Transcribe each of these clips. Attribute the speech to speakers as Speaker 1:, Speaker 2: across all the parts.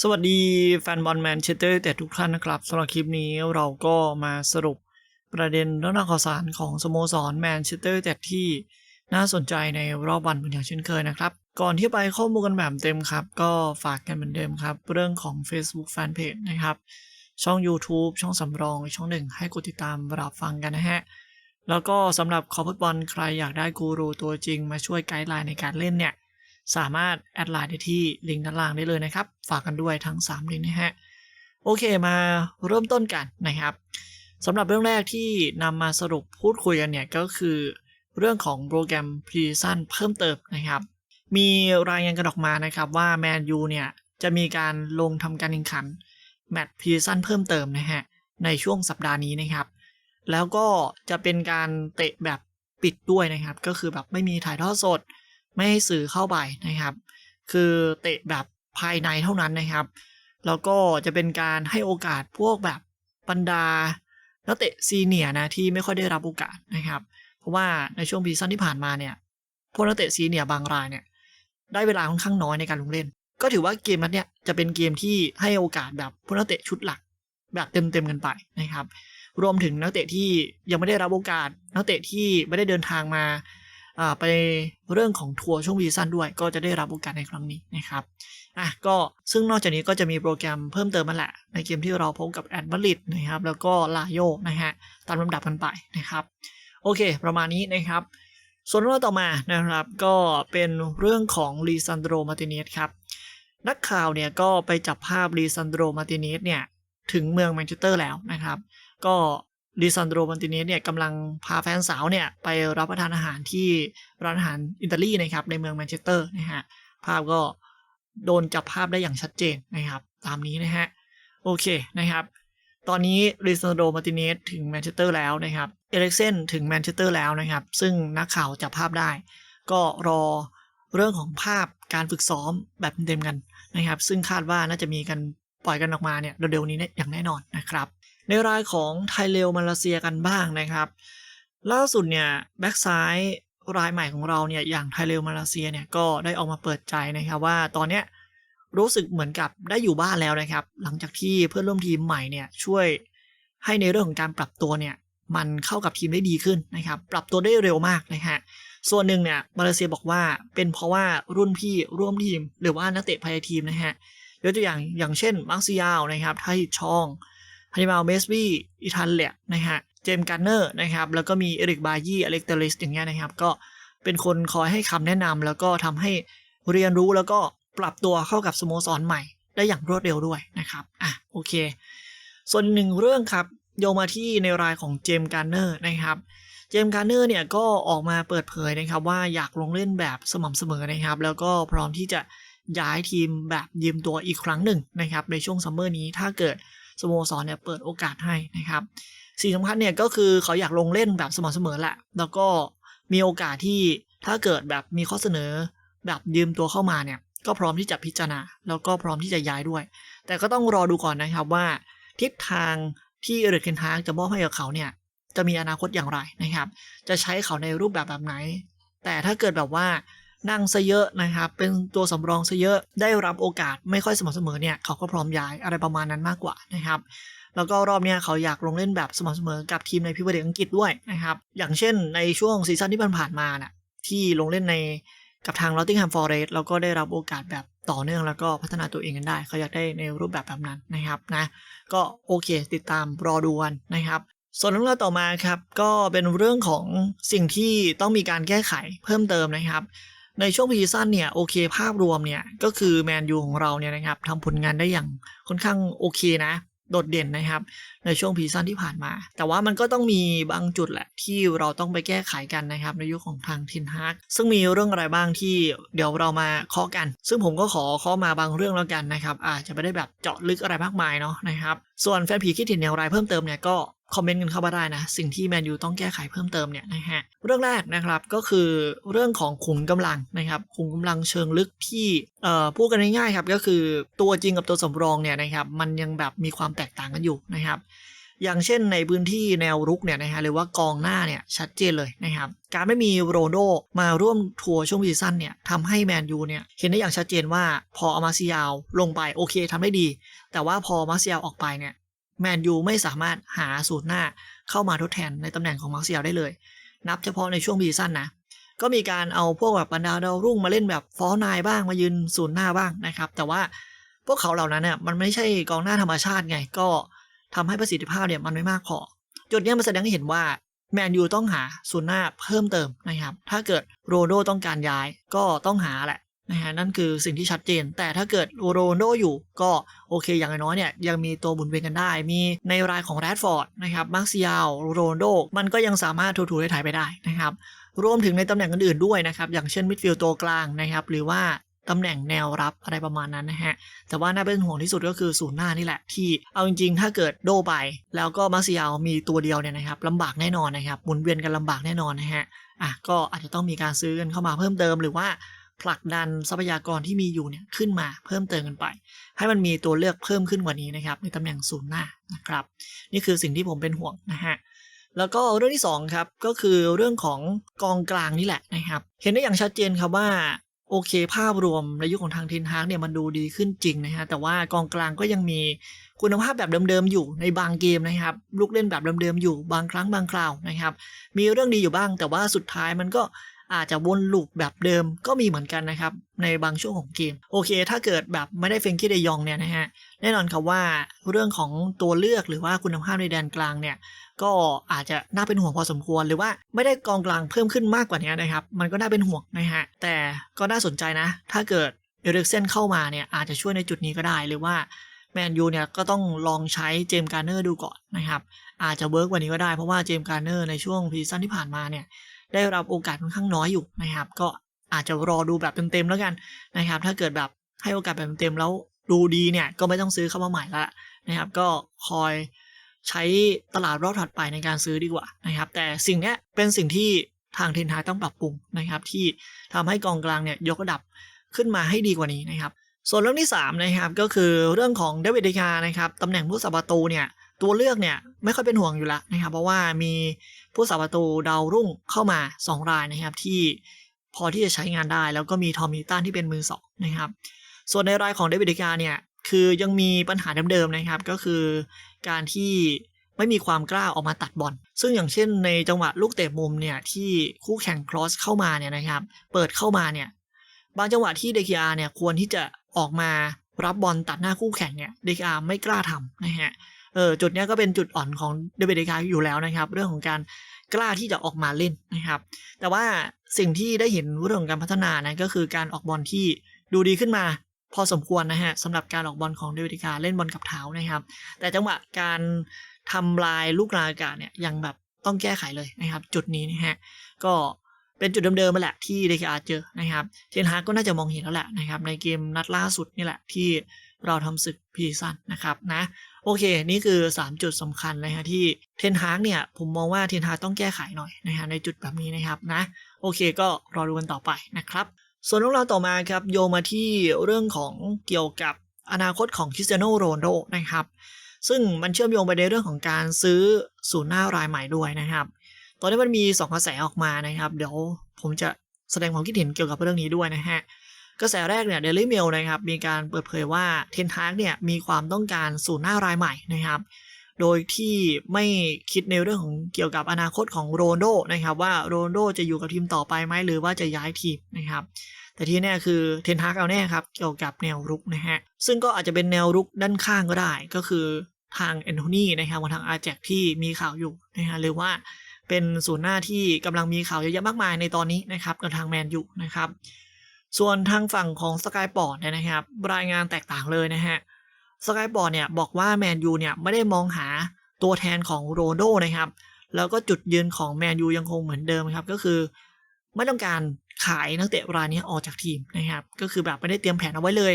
Speaker 1: สวัสดีแฟนบอลแมนเชสเตอร์แต่ทุกท่านนะครับสำหรับคลิปนี้เราก็มาสรุปประเด็นเรื่องข่าวสารของสโมสรแมนเชสเตอร์แต่ที่น่าสนใจในรอบวันเหมือนอย่างเช่นเคยนะครับ ก่อนที่ไปข้อมูลกันแบบเต็มครับ ก็ฝากกันเหมือนเดิมครับ เรื่องของ Facebook Fanpage นะครับ ช่อง YouTube ช่องสำรองอีกช่องหนึ่งให้กดติดตามรับฟังกันนะฮะ แล้วก็สำหรับคอฟุตบอลใครอยากได้กูรูตัวจริงมาช่วยไกด์ไลน์ในการเล่นเนี่ย สามารถแอดไลน์ได้ที่ลิงก์ด้านล่างได้เลยนะครับ ฝากกันด้วยทั้ง3ลิงก์นะฮะโอเคมาเริ่มต้นกันนะครับสำหรับเรื่องแรกที่นำมาสรุปพูดคุยกันเนี่ยก็คือเรื่องของโปรแกรมพรีซันเพิ่มเติมนะครับ มีรายงานกันออกมานะครับว่าแมนยูเนี่ยจะมีการลงทำการแข่งขันแมตช์พรีซันเพิ่มเติมนะฮะในช่วงสัปดาห์นี้นะครับ แล้วก็จะเป็นการเตะแบบปิดด้วยนะครับ ก็คือแบบไม่มีถ่ายทอดสด ไม่ให้สื่อเข้าไปนะครับ คือเตะแบบภายในเท่านั้นนะครับ แล้วก็จะเป็นการให้โอกาสพวกแบบบรรดานักเตะซีเนียนะที่ไม่ค่อยได้รับโอกาสนะครับ เพราะว่าในช่วงพรีซันที่ผ่านมาเนี่ยพวกนักเตะซีเนียบางรายเนี่ยได้เวลาค่อนข้างน้อยในการลงเล่น ก็ถือว่าเกมนัดเนี่ยจะเป็นเกมที่ให้โอกาสแบบพวกนักเตะชุดหลักแบบเต็มๆกันไปนะครับ รวมถึงนักเตะที่ยังไม่ได้รับโอกาส นักเตะที่ไม่ได้เดินทางมา ไปเรื่องของทัวร์ช่วงวีซันด้วย ก็จะได้รับโอกาสในครั้งนี้นะครับอะก็ซึ่งนอกจากนี้ก็จะมีโปรแกรมเพิ่มเติมมาแหละ ในเกมที่เราพบกับแอดมาริดนะครับ แล้วก็ลาโยนะฮะตามลำดับกันไปนะครับโอเค ประมาณนี้นะครับ ส่วนเรื่องต่อมานะครับก็เป็นเรื่องของลีซันโดมาติเนสครับนักข่าวเนี่ยก็ไปจับภาพลีซันโดมาติเนสเนี่ยถึงเมืองแมนเชสเตอร์แล้วนะครับ ก็ ลิซันโดรมันติเนสเนี่ยกำลังพาแฟนสาวเนี่ยไปรับประทานอาหารที่ร้านอาหารอิตาลีนะครับในเมืองแมนเชสเตอร์นะฮะภาพก็โดนจับภาพได้อย่างชัดเจนนะครับ ตามนี้นะฮะโอเคนะครับตอนนี้ลิซันโดรมาติเนสถึงแมนเชสเตอร์แล้วนะครับ เอเล็กเซนถึงแมนเชสเตอร์แล้วนะครับ ซึ่งนักข่าวจับภาพได้ ก็รอเรื่องของภาพการฝึกซ้อมแบบเต็มๆกันนะครับ ซึ่งคาดว่าน่าจะมีกันปล่อยกันออกมาเนี่ยเร็วๆนี้เนี่ยอย่างแน่นอนนะครับ ในรายของไทยเลวมาเลเซียกันบ้างนะครับ ล่าสุดเนี่ยแบ็กซ้ายรายใหม่ของเราเนี่ยอย่างไทยเลวมาเลเซียเนี่ยก็ได้ออกมาเปิดใจนะครับว่าตอนเนี้ยรู้สึกเหมือนกับได้อยู่บ้านแล้วนะครับ หลังจากที่เพื่อนร่วมทีมใหม่เนี่ยช่วยให้ในเรื่องของการปรับตัวเนี่ยมันเข้ากับทีมได้ดีขึ้นนะครับ ปรับตัวได้เร็วมากนะฮะส่วนหนึ่งเนี่ยมาเลเซียบอกว่าเป็นเพราะว่ารุ่นพี่ร่วมทีม หรือว่านักเตะภายในทีมนะฮะยกตัวอย่างอย่างเช่นมังซิยาวนะครับไทชอง ฮันนิบาลเมสบี้อิทันเลียนะฮะเจมส์การ์เนอร์นะครับแล้วก็มีเอริกบายี่อเล็กเตอริสอย่างเงี้ยนะครับก็เป็นคนคอยให้คำแนะนำแล้วก็ทำให้เรียนรู้แล้วก็ปรับตัวเข้ากับสโมสรใหม่ ได้อย่างรวดเร็วด้วยนะครับอะโอเค ส่วนหนึ่งเรื่องครับโยมาที่ในรายของเจมส์การ์เนอร์นะครับเจมส์การ์เนอร์เนี่ยก็ออกมาเปิดเผยนะครับว่าอยากลงเล่นแบบสม่ำเสมอนะครับ แล้วก็พร้อมที่จะย้ายทีมแบบยืมตัวอีกครั้งหนึ่งนะครับในช่วงซัมเมอร์นี้ถ้าเกิด สโมสรเนี่ยเปิดโอกาสให้นะครับสิ่งสำคัญเนี่ยก็คือเขาอยากลงเล่นแบบสม่ำเสมอแหละ แล้วก็มีโอกาสที่ถ้าเกิดแบบมีข้อเสนอแบบยืมตัวเข้ามาเนี่ย ก็พร้อมที่จะพิจารณา แล้วก็พร้อมที่จะย้ายด้วย แต่ก็ต้องรอดูก่อนนะครับว่า ทิศทางที่เอริกเคนฮากจะมอบให้กับเขาเนี่ย จะมีอนาคตอย่างไรนะครับ จะใช้เขาในรูปแบบแบบไหน แต่ถ้าเกิดแบบว่า นั่งซะเยอะนะครับ เป็นตัวสำรองซะเยอะ ได้รับโอกาสไม่ค่อยสม่ำเสมอเนี่ยเขาก็พร้อมย้ายอะไรประมาณนั้นมากกว่านะครับ แล้วก็รอบเนี้ยเขาอยากลงเล่นแบบสม่ำเสมอกับทีมในพิเวเดียอังกฤษด้วยนะครับ อย่างเช่นในช่วงซีซั่นที่ผ่านมาน่ะที่ลงเล่นในกับทางลอตติงแฮมฟอร์เรสแล้วก็ได้รับโอกาสแบบต่อเนื่องแล้วก็พัฒนาตัวเองกันได้ เขาอยากได้ในรูปแบบแบบนั้นนะครับนะก็โอเคติดตามรอดูกันนะครับ ส่วนเรื่องราวต่อมาครับ ก็เป็นเรื่องของสิ่งที่ต้องมีการแก้ไขเพิ่มเติมนะครับ ในช่วงพีซันเนี่ยโอเคภาพรวมเนี่ยก็คือแมนยูของเราเนี่ยนะครับทำผลงานได้อย่างค่อนข้างโอเคนะโดดเด่นนะครับ ในช่วงพีซันที่ผ่านมา แต่ว่ามันก็ต้องมีบางจุดแหละที่เราต้องไปแก้ไขกันนะครับในยุคของทางทินฮากซึ่งมีเรื่องอะไรบ้างที่เดี๋ยวเรามาเคาะกัน ซึ่งผมก็ขอเคาะมาบางเรื่องแล้วกันนะครับอาจจะไม่ได้แบบเจาะลึกอะไรมากมายเนาะนะครับส่วนแฟนผีคิดเห็นอย่างไรเพิ่มเติมเนี่ยก็ คอมเมนต์กันเข้ามาได้นะ สิ่งที่แมนยูต้องแก้ไขเพิ่มเติมเนี่ยนะฮะเรื่องแรกนะครับก็คือเรื่องของขุมกำลังนะครับขุมกำลังเชิงลึกที่เอ่อพูดกันง่ายๆครับก็คือตัวจริงกับตัวสำรองเนี่ยนะครับมันยังแบบมีความแตกต่างกันอยู่นะครับอย่างเช่นในพื้นที่แนวรุกเนี่ยนะฮะหรือว่ากองหน้าเนี่ยชัดเจนเลยนะครับการไม่มีโรนโดมาร่วมทัวร์ช่วงซีซั่นเนี่ยทำให้แมนยูเนี่ยเห็นได้อย่างชัดเจนว่าพออามาซิยาวลงไปโอเคทำได้ดี แต่ว่าพอมาซิยาวออกไปเนี่ย แมนยูไม่สามารถหาสูตรหน้าเข้ามาทดแทนในตำแหน่งของมาร์เซิยาวได้เลย นับเฉพาะในช่วงซีซั่นนะ ก็มีการเอาพวกแบบบรรดาดาวรุ่งมาเล่นแบบฟอนายบ้างมายืนศูนย์หน้าบ้างนะครับ แต่ว่าพวกเขาเหล่านั้นเนี่ยมันไม่ใช่กองหน้าธรรมชาติไง ก็ทำให้ประสิทธิภาพเนี่ยมันไม่มากพอจุดนี้มันแสดงให้เห็นว่าแมนยูต้องหาศูนย์หน้าเพิ่มเติมนะครับ ถ้าเกิดโรนโดต้องการย้ายก็ต้องหาแหละ นะฮะนั่นคือสิ่งที่ชัดเจน แต่ถ้าเกิดโรนโดอยู่ก็โอเคอย่างน้อยเนี่ยยังมีตัวหมุนเวียนกันได้ มีในรายของแรดฟอร์ดนะครับมาร์ซิยาลโรนโดมันก็ยังสามารถถูๆได้ถ่ายไปได้นะครับรวมถึงในตำแหน่งอื่นๆด้วยนะครับอย่างเช่นมิดฟิลด์ตัวกลางนะครับหรือว่าตำแหน่งแนวรับอะไรประมาณนั้นนะฮะ แต่ว่าน่าเป็นห่วงที่สุดก็คือศูนย์หน้านี่แหละ ที่เอาจริงๆ ถ้าเกิดโดไป แล้วก็มาร์เซียลมีตัวเดียวเนี่ยนะครับลำบากแน่นอนนะครับหมุนเวียนกันลำบากแน่นอนนะฮะอะก็อาจจะต้องมีการซื้อกันเข้ามาเพิ่มเติมหรือว่า ผลักดันทรัพยากรที่มีอยู่เนี่ยขึ้นมาเพิ่มเติมกันไป ให้มันมีตัวเลือกเพิ่มขึ้นกว่านี้นะครับในตำแหน่งศูนย์หน้านะครับ นี่คือสิ่งที่ผมเป็นห่วงนะฮะแล้วก็เรื่องที่2ครับก็คือเรื่องของกองกลางนี่แหละนะครับ เห็นได้อย่างชัดเจนครับว่าโอเคภาพรวมในยุคของทางเทนฮากเนี่ยมันดูดีขึ้นจริงนะฮะแต่ว่ากองกลางก็ยังมีคุณภาพแบบเดิมๆอยู่ในบางเกมนะครับลูกเล่นแบบเดิมๆอยู่บางครั้งบางคราวนะครับ มีเรื่องดีอยู่บ้างแต่ว่าสุดท้ายมันก็ อาจจะวนลูปแบบเดิมก็มีเหมือนกันนะครับ ในบางช่วงของเกม โอเค ถ้าเกิดแบบไม่ได้เฟงกี้เดยองเนี่ยนะฮะแน่นอนครับว่าเรื่องของตัวเลือกหรือว่าคุณภาพในแดนกลางเนี่ยก็อาจจะน่าเป็นห่วงพอสมควรหรือว่าไม่ได้กองกลางเพิ่มขึ้นมากกว่านี้นะครับ มันก็น่าเป็นห่วงนะฮะแต่ก็น่าสนใจนะ ถ้าเกิดเอริกเซนเข้ามาเนี่ยอาจจะช่วยในจุดนี้ก็ได้หรือว่าแมนยูเนี่ยก็ต้องลองใช้เจมส์การ์เนอร์ดูก่อนนะครับ อาจจะเวิร์กกว่านี้ก็ได้เพราะว่าเจมส์การ์เนอร์ในช่วงพรีซีซั่นที่ผ่านมาเนี่ย ได้รับโอกาสค่อนข้างน้อยอยู่นะครับ ก็อาจจะรอดูแบบเต็มๆแล้วกันนะครับ ถ้าเกิดแบบให้โอกาสแบบเต็มๆแล้วดูดีเนี่ยก็ไม่ต้องซื้อเข้ามาใหม่ละนะครับ ก็คอยใช้ตลาดรอบถัดไปในการซื้อดีกว่านะครับ แต่สิ่งนี้เป็นสิ่งที่ทางเทนทายต้องปรับปรุงนะครับ ที่ทำให้กองกลางเนี่ยยกระดับขึ้นมาให้ดีกว่านี้นะครับ ส่วนเรื่องที่3นะครับก็คือเรื่องของเดวิดเดคานะครับตำแหน่งผู้สับประตูเนี่ยตัวเลือกเนี่ย ไม่ค่อยเป็นห่วงอยู่แล้วนะครับ เพราะว่ามีผู้สับประตูดาวรุ่งเข้ามา 2 รายนะครับที่พอที่จะใช้งานได้ แล้วก็มีทอมมิตันที่เป็นมือสองนะครับ ส่วนในรายของเดวิดเดคาเนี่ยคือยังมีปัญหาเดิมๆนะครับ ก็คือการที่ไม่มีความกล้าออกมาตัดบอล ซึ่งอย่างเช่นในจังหวะลูกเตะมุมเนี่ยที่คู่แข่งครอสเข้ามาเนี่ยนะครับ เปิดเข้ามาเนี่ยบางจังหวะที่เดคิอาเนี่ยควรที่จะออกมารับบอลตัดหน้าคู่แข่งเนี่ยเดคิอาไม่กล้าทำนะฮะ เออจุดนี้ก็เป็นจุดอ่อนของเดวิดเดคาอยู่แล้วนะครับ เรื่องของการกล้าที่จะออกมาเล่นนะครับ แต่ว่าสิ่งที่ได้เห็นเรื่องของการพัฒนานะก็คือการออกบอลที่ดูดีขึ้นมา พอสมควรนะฮะสำหรับการออกบอลของเดวิดเดคาเล่นบอลกับเท้านะครับ แต่จังหวะการทำลายลูกลาอากาศเนี่ยยังแบบต้องแก้ไขเลยนะครับ จุดนี้นะฮะก็เป็นจุดเดิมๆมาแหละที่เดคาเจอนะครับเทนฮากก็น่าจะมองเห็นแล้วแหละนะครับในเกมนัดล่าสุดนี่แหละที่เราทำศึกพีซันนะครับนะ โอเค นี่คือ 3 จุดสำคัญนะฮะที่เทนฮากเนี่ย ผมมองว่าเทนฮากต้องแก้ไขหน่อยนะฮะในจุดแบบนี้นะครับนะโอเคก็รอดูกันต่อไปนะครับ ส่วนเรื่องราวต่อมาครับโยมาที่เรื่องของเกี่ยวกับอนาคตของคริสเตียโนโรนโดนะครับซึ่งมันเชื่อมโยงไปในเรื่องของการซื้อศูนย์หน้ารายใหม่ด้วยนะครับ ตอนนี้มันมี 2 กระแสออกมานะครับ เดี๋ยวผมจะแสดงความคิดเห็นเกี่ยวกับเรื่องนี้ด้วยนะฮะ กระแสแรกเนี่ยเดลิเมลนะครับมีการเปิดเผยว่าเทนทากเนี่ยมีความต้องการศูนหน้ารายใหม่นะครับโดยที่ไม่คิดในเรื่องของเกี่ยวกับอนาคตของโรนโดนะครับว่าโรนโดจะอยู่กับทีมต่อไปไหมหรือว่าจะย้ายทีมนะครับแต่ที่แน่คือเทนฮากเอาแน่ครับเกี่ยวกับแนวรุกนะฮะซึ่งก็อาจจะเป็นแนวรุกด้านข้างก็ได้ ก็คือทางแอนโทนีนะครับกับทางอาแจกที่มีข่าวอยู่นะฮะหรือว่าเป็นศูนย์หน้าที่กำลังมีข่าวเยอะแยะมากมายในตอนนี้นะครับกับทางแมนยูนะครับ ส่วนทางฝั่งของสกายปอร์ตเนี่ยนะครับ รายงานแตกต่างเลยนะฮะสกายปอร์ตเนี่ยบอกว่าแมนยูเนี่ยไม่ได้มองหาตัวแทนของโรนโดนะครับ แล้วก็จุดยืนของแมนยูยังคงเหมือนเดิมครับ ก็คือ ไม่ต้องการขายนักเตะรายนี้ออกจากทีมนะครับ ก็คือแบบไม่ได้เตรียมแผนเอาไว้เลย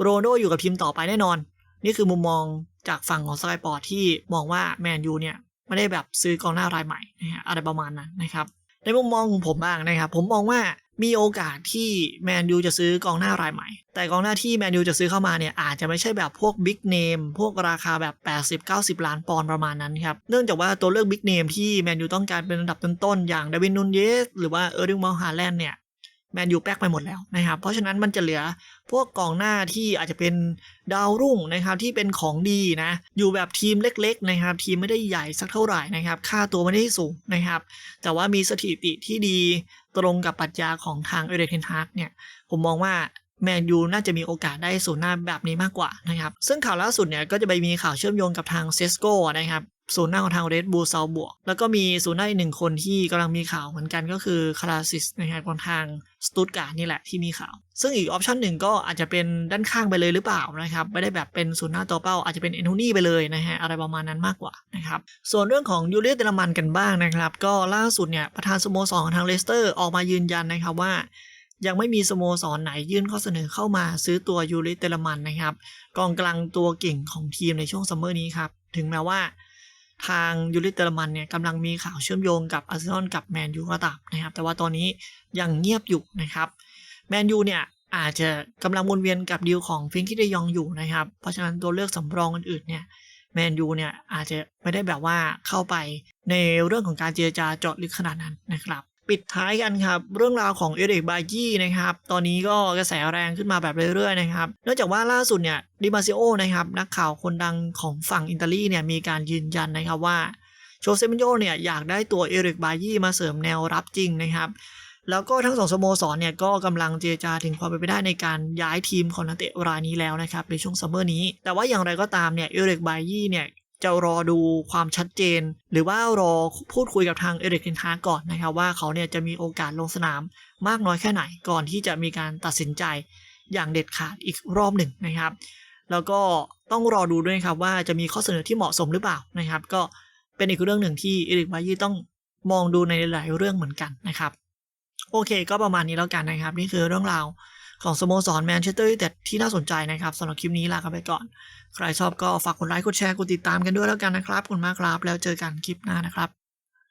Speaker 1: โรนโดอยู่กับทีมต่อไปแน่นอน นี่คือมุมมองจากฝั่งของสกายปอร์ตที่มองว่าแมนยูเนี่ยไม่ได้แบบซื้อกองหน้ารายใหม่นะฮะอะไรประมาณนั้นนะครับ ในมุมมองของผมบ้างนะครับ ผมมองว่ามีโอกาสที่แมนยูจะซื้อกองหน้ารายใหม่ แต่กองหน้าที่แมนยูจะซื้อเข้ามาเนี่ยอาจจะไม่ใช่แบบพวกบิ๊กเนมพวกราคาแบบ 80-90 ล้านปอนด์ประมาณนั้นครับ เนื่องจากว่าตัวเลือกบิ๊กเนมที่แมนยูต้องการเป็นอันดับต้นๆอย่างเดวินนูนเยสหรือว่าเออร์ดิงมอลฮาแลนด์เนี่ย แมนยูแป๊กไปหมดแล้วนะครับ เพราะฉะนั้นมันจะเหลือพวกกองหน้าที่อาจจะเป็นดาวรุ่งนะครับที่เป็นของดีนะ อยู่แบบทีมเล็กๆนะครับทีมไม่ได้ใหญ่สักเท่าไหร่นะครับ ค่าตัวไม่ได้สูงนะครับ แต่ว่ามีสถิติที่ดีตรงกับปรัชญาของทางเอเดนฮาร์กเนี่ย ผมมองว่า แมนยูน่าจะมีโอกาสได้ศูนย์หน้าแบบนี้มากกว่านะครับ ซึ่งข่าวล่าสุดเนี่ยก็จะไปมีข่าวเชื่อมโยงกับทางเซสโกนะครับศูนย์หน้าของทางเรดบู l ซาบวก แล้วก็มีศูนย์หน้าอีกหนึ่งคนที่กำลังมีข่าวเหมือนกันก็คือคาราซิสนะครับของทางสตูตการ์นี่แหละที่มีข่าว ซึ่งอีกออปชันหนึ่งก็อาจจะเป็นด้านข้างไปเลยหรือเปล่านะครับ ไม่ได้แบบเป็นศูนย์หน้าตัวเป้า อาจจะเป็นเอนโทนี่ไปเลยนะฮะอะไรประมาณนั้นมากกว่านะครับ ส่วนเรื่องของยูเลียเตลมันกันบ้างนะครับ ก็ล่าสุดเนี่ยประธานสโมสรของทางเลสเตอร์ออกมายืนยันนะครับว่า ยังไม่มีสโมสรไหนยื่นข้อเสนอเข้ามาซื้อตัวยูริเตลมันนะครับ กองกลางตัวเก่งของทีมในช่วงซัมเมอร์นี้ครับ ถึงแม้ว่าทางยูริเตลมันเนี่ยกำลังมีข่าวเชื่อมโยงกับอาร์เซนอลกับแมนยูก็ตามนะครับ แต่ว่าตอนนี้ยังเงียบอยู่นะครับแมนยูเนี่ยอาจจะกำลังวนเวียนกับดีลของฟิงคิดเดยองอยู่นะครับ เพราะฉะนั้นตัวเลือกสำรองอื่นๆเนี่ยแมนยูเนี่ยอาจจะไม่ได้แบบว่าเข้าไปในเรื่องของการเจรจาเจาะลึกขนาดนั้นนะครับ ปิดท้ายกันครับ เรื่องราวของเอริกบายี่นะครับ ตอนนี้ก็กระแสแรงขึ้นมาแบบเรื่อยๆนะครับเนื่องจากว่าล่าสุดเนี่ยดิมาซิโอนะครับนักข่าวคนดังของฝั่งอิตาลีเนี่ยมีการยืนยันนะครับว่าโชเซมิโยเนี่ยอยากได้ตัวเอริกบายี่มาเสริมแนวรับจริงนะครับแล้วก็ทั้งสองสโมสรเนี่ยก็กำลังเจรจาถึงความเป็นไปได้ในการย้ายทีมของนักเตะรายนี้แล้วนะครับในช่วงซัมเมอร์นี้ แต่ว่าอย่างไรก็ตามเนี่ยเอริกบายี่เนี่ย จะรอดูความชัดเจน หรือว่ารอพูดคุยกับทางเอริกเทนฮาก่อนนะครับว่าเขาเนี่ยจะมีโอกาสลงสนามมากน้อยแค่ไหนก่อนที่จะมีการตัดสินใจอย่างเด็ดขาดอีกรอบหนึ่งนะครับ แล้วก็ต้องรอดูด้วยครับว่าจะมีข้อเสนอที่เหมาะสมหรือเปล่านะครับ ก็เป็นอีกเรื่องหนึ่งที่เอริกบายี่ต้องมองดูในหลายเรื่องเหมือนกันนะครับ โอเค ก็ประมาณนี้แล้วกันนะครับ นี่คือเรื่องราว ของสโมสรแมนเชสเตอร์ยูไนเต็ดที่น่าสนใจนะครับสำหรับคลิปนี้ลากันไปก่อน ใครชอบก็ฝากกดไลค์กดแชร์กดติดตามกันด้วยแล้วกันนะครับขอบคุณมากครับ แล้วเจอกันคลิปหน้านะครับ